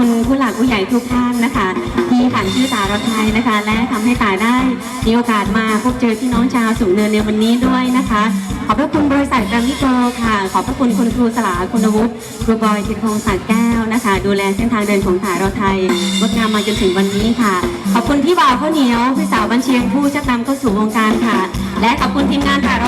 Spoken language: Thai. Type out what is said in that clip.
คุณผู้หลักผู้ใหญ่ทุกท่านนะคะ ที่ผ่านชื่อตาเราไทยนะคะ และทำให้ตาได้มีโอกาสมาพบเจอพี่น้องชาวสูงเนินในวันนี้ด้วยนะคะ ขอบพระคุณบริษัทแกรมมี่โกค่ะ ขอบพระคุณคุณครูสลาคุณวุฒิครูบอยจิตรพงศ์สักแก้วนะคะ ดูแลเส้นทางเดินของตายเราไทยงดงามมาจนถึงวันนี้ค่ะ ขอบคุณพี่บ่าวข้าวเหนียวพี่สาวบัญเชียงผู้ชักนำเข้าสู่วงการค่ะ และขอบคุณทีมงานตาเราะ